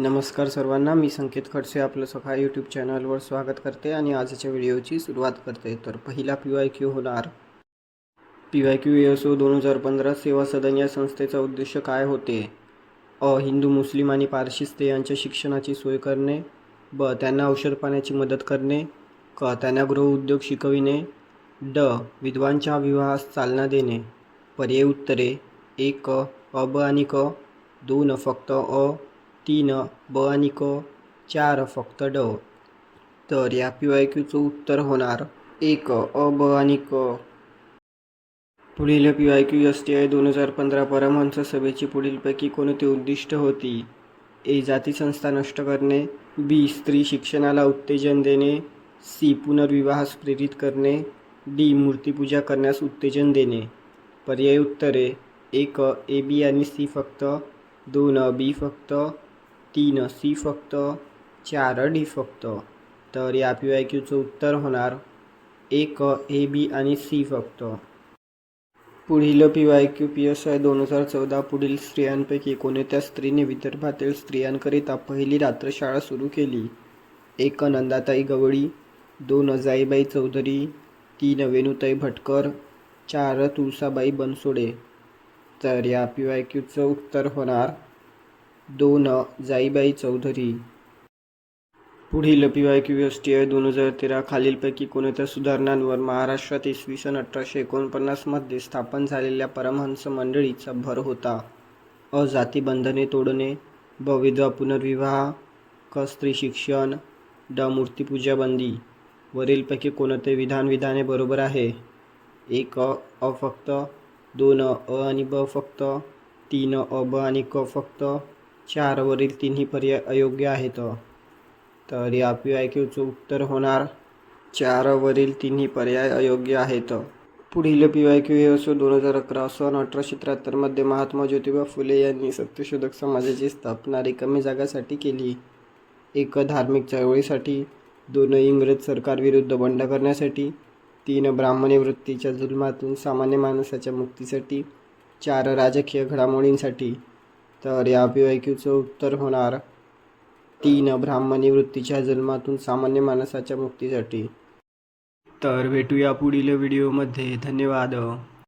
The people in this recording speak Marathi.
नमस्कार सर्वांना मी संकेत खडसे आपलं सखा यूट्यूब चॅनलवर स्वागत करते आणि आजच्या व्हिडिओची सुरुवात करते. तर पहिला पी वाय क्यू होणार. पी वाय क्यू एसओ दोन हजार पंधरा सेवा सदन या संस्थेचा उद्देश काय होते? अ. हिंदू मुस्लिम आणि पारशी स्त्रियांच्या शिक्षणाची सोय करणे. ब. त्यांना औषध पाण्याची मदत करणे. क. त्यांना गृहउद्योग शिकविणे. ड. विधवांच्या विवाहास चालना देणे. पर्याय उत्तरे. एक अ ब आणि क. दोन फक्त अ. तीन ब आणि क चार फक्त ड. तर या पी वाय क्यूचं उत्तर होणार एक अ ब आणि क. पुढील P Y Q S T I दोन हजार पंधरा परमहंस सभेची पुढीलपैकी कोणती उद्दिष्ट होती? ए जाती संस्था नष्ट करणे. बी स्त्री शिक्षणाला उत्तेजन देणे. सी पुनर्विवाहास प्रेरित करणे. डी मूर्तीपूजा करण्यास उत्तेजन देणे. पर्याय उत्तरे. एक ए बी आणि सी फक्त. दोन बी फक्त. तीन सी फक्त चार डी फक्त. तर या पी वाय क्यूचं उत्तर होणार एक ए बी आणि सी फक्त. पुढील P Y Q P S I दोन हजार चौदा पुढील स्त्रियांपैकी कोणत्या स्त्रीने विदर्भातील स्त्रियांकरिता पहिली रात्रशाळा सुरू केली. एक नंदाताई गवळी दोन अजाईबाई चौधरी तीन वेणुताई भटकर चार तुळसाबाई बनसोडे. तर या पी वाय क्यूचं उत्तर होणार दोन जाईबाई चौधरी. पुढील P Y Q S T I दोन हजार तेरा खालीलपैकी कोणत्या सुधारणांवर महाराष्ट्रात इसवी सन अठराशे एकोणपन्नासमध्ये स्थापन झालेल्या परमहंस मंडळीचा भर होता? अ जातीबंधने तोडणे ब विधवा पुनर्विवाह क स्त्री शिक्षण ड मूर्तिपूजा बंदी. वरीलपैकी कोणते विधान विधाने बरोबर आहे? एक अ अ फक्त दोन अ आणि ब फक्त तीन अ ब आणि क फक्त चारवरील तिन्ही पर्याय अयोग्य आहेत. तर या पी आय क्यूचं उत्तर होणार. चारवरील तिन्ही पर्याय अयोग्य आहेत. पुढील पी वाय क्यू हे असो दोन हजार अकरा सन अठराशे त्र्याहत्तरमध्ये महात्मा ज्योतिबा फुले यांनी सत्यशोधक समाजाची स्थापना रिकामी जागासाठी केली. एक धार्मिक चळवळीसाठी दोन इंग्रज सरकारविरुद्ध बंड करण्यासाठी तीन ब्राह्मणी वृत्तीच्या जुलमातून सामान्य माणसाच्या मुक्तीसाठी चार राजकीय घडामोडींसाठी तर या पी वाय क्यूचं उत्तर होणार तीन ब्राह्मणी वृत्तीच्या जन्मातून सामान्य माणसाच्या मुक्तीसाठी. तर भेटूया पुढील व्हिडिओमध्ये. धन्यवाद.